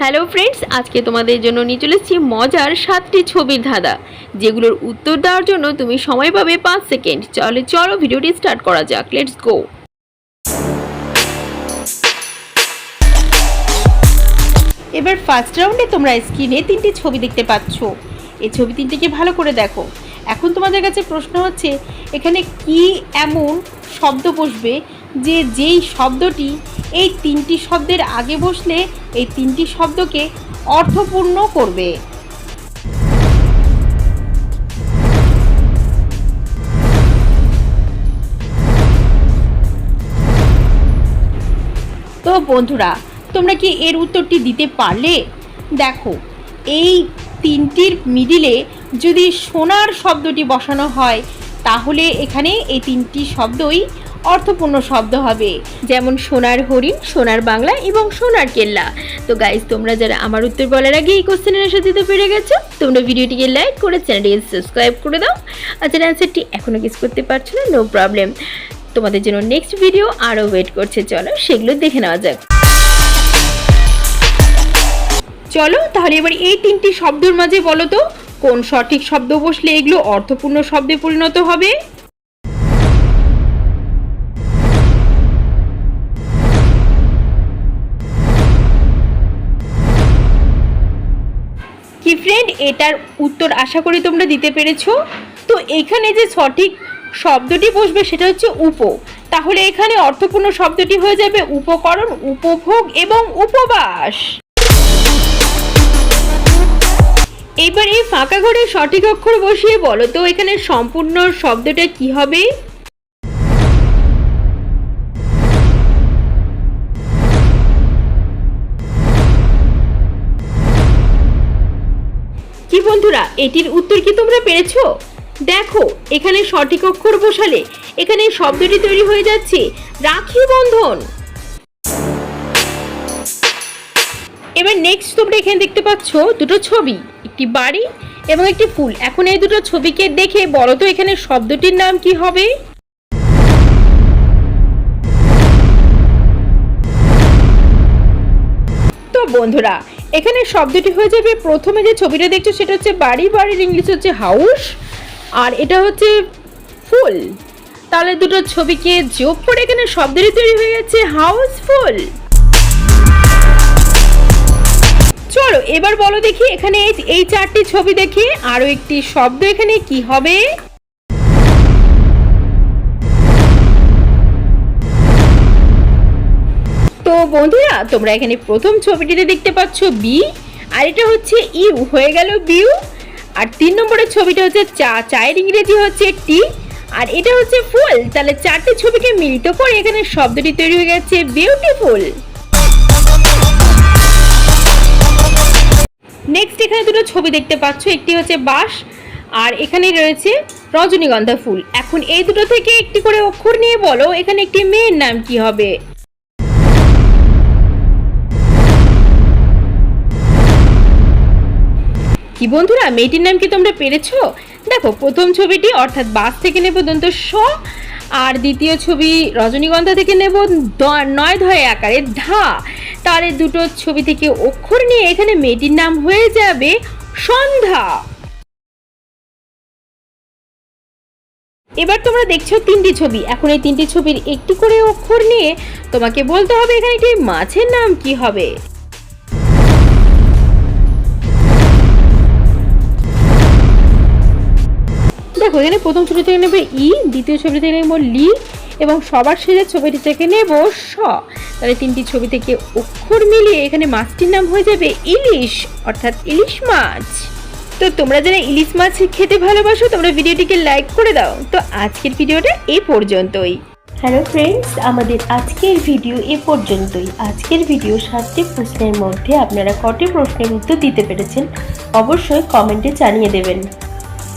Hello friends আজকে তোমাদের জন্য নিয়ে চলে এসেছি মজার সাতটি ছবির ধাঁধা, যেগুলোর উত্তর দেওয়ার জন্য তুমি সময় পাবে পাঁচ সেকেন্ড। চলে, চলো ভিডিওটি স্টার্ট করা যাক। লেটস গো এবার ফার্স্ট রাউন্ডে তোমরা স্ক্রিনে তিনটি ছবি দেখতে পাচ্ছ। এই ছবি তিনটিকে ভালো করে দেখো। এখন তোমাদের কাছে প্রশ্ন হচ্ছে, এখানে কি এমন শব্দ বসবে যে যেই শব্দটি এই তিনটি শব্দের আগে বসলে এই তিনটি শব্দকে অর্থপূর্ণ করবে। তো বন্ধুরা, তোমরা কি এর উত্তরটি দিতে পারলে? দেখো, এই তিনটির মিডিলে যদি সোনার শব্দটি বসানো হয়, তাহলে এখানে এই তিনটি শব্দই অর্থপূর্ণ শব্দ হবে। যেমন সোনার হরিণ, সোনার বাংলা এবং সোনার কেল্লা। তো গাইজ তোমরা যারা আমার উত্তর বলার আগে এই কোশ্চেনের আনসার দিতে পেরে গেছো, তোমরা ভিডিওটিকে লাইক করে চ্যানেলটিকে সাবস্ক্রাইব করে দাও। আর যারা অ্যান্সারটি এখনও গেস করতে পারছ না নো প্রবলেম তোমাদের জন্য নেক্সট ভিডিও আরও ওয়েট করছে। চলো, সেগুলো দেখে নেওয়া যাক। চলো, তাহলে এবার এই তিনটি শব্দের মাঝে বলো তো, কোন সঠিক শব্দ বসলে এগুলো অর্থপূর্ণ শব্দে পরিণত হবে? এটার উত্তর আশা করি তোমরা দিতে পেরেছ। তো এখানে যে সঠিক শব্দটি বসবে সেটা হচ্ছে উপ। তাহলে এখানে অর্থপূর্ণ শব্দটি হয়ে যাবে উপকরণ, উপভোগ এবং উপবাস। এবার এই ফাঁকা ঘরে সঠিক অক্ষর বসিয়ে বলো তো, এখানে সম্পূর্ণ শব্দটা কি হবে? বন্ধুরা, এটির উত্তর কি তোমরা পেরেছ? দেখো, এখানে সঠিক অক্ষর বসালে এখানে শব্দটি তৈরি হয়ে যাচ্ছে। রাখি বন্ধন। এবার নেক্সট তোমরা এখানে দেখতে পাচ্ছ দুটো ছবি, একটি বাড়ি এবং একটি ফুল। এখন এই দুটো ছবিকে দেখে বলো তো এখানে শব্দটির নাম কি হবে? তো বন্ধুরা এখানে শব্দটি হয়ে যাবে। প্রথমে যে ছবিটা দেখছ সেটা হচ্ছে বাড়ি, বাড়ির ইংলিশ হচ্ছে হাউস, আর এটা হচ্ছে ফুল। তাহলে দুটো ছবিকে যোগ করে এখানে শব্দটি তৈরি হয়ে গেছে হাউসফুল চলো, এবার বলো দেখি এখানে এই- চারটি ছবি দেখে, আরও একটি শব্দ এখানে কি হবে? বন্ধুরা, তোমরা এখানে প্রথম ছবিটিতে দেখতে পাচ্ছ বি আর এটা হচ্ছে ইউ হয়ে গেল বিউ আর তিন নম্বরের ছবিটা হচ্ছে চা, চায়ের ইংরেজি হচ্ছে টি আর এটা হচ্ছে ফুল, তাহলে চারটি ছবিকে মিলিত করে এখানে শব্দটি তৈরি হয়ে গেছে বিউটিফুল নেক্সট এখানে দুটো ছবি দেখতে পাচ্ছ, একটি হচ্ছে বাঁশ, আর এখানে রয়েছে রজনীগন্ধা ফুল। এখন এই দুটো থেকে একটি করে অক্ষর নিয়ে বলো, এখানে একটি মেয়ের নাম কি হবে? কি বন্ধুরা, মেয়েটির নাম কি তোমরা পেরেছ? দেখো, প্রথম ছবিটি অর্থাৎ বাস থেকে নেব দন্ত স, আর দ্বিতীয় ছবি রজনীগন্ধা থেকে নেব নয় ধয় আকারে ধা। তাহলে দুটো ছবি থেকে অক্ষর নিয়ে এখানে মেয়েটির নাম হয়ে যাবে সন্ধ্যা। এবার তোমরা দেখছ তিনটি ছবি। এখন এই তিনটি ছবির একটি করে অক্ষর নিয়ে তোমাকে বলতে হবে এখানে একটি মাছের নাম কি হবে। দেখো, এখানে প্রথম ছবি থেকে নেবে ই, দ্বিতীয় ছবি থেকে নেব লি, এবং সবার শেষে ছবিটি থেকে নেব স। তাহলে তিনটি ছবি থেকে অক্ষর মিলিয়ে এখানে মাছটির নাম হয়ে যাবে ইলিশ, অর্থাৎ ইলিশ মাছ। তো তোমরা যারা ইলিশ মাছ খেতে ভালোবাসো, তোমরা ভিডিওটিকে লাইক করে দাও। তো আজকের ভিডিওটা এই পর্যন্তই। হ্যালো ফ্রেন্ডস, আমাদের আজকের ভিডিও এ পর্যন্তই। আজকের ভিডিও সাতটি প্রশ্নের মধ্যে আপনারা কটি প্রশ্নের উত্তর দিতে পেরেছেন, অবশ্যই কমেন্টে জানিয়ে দেবেন।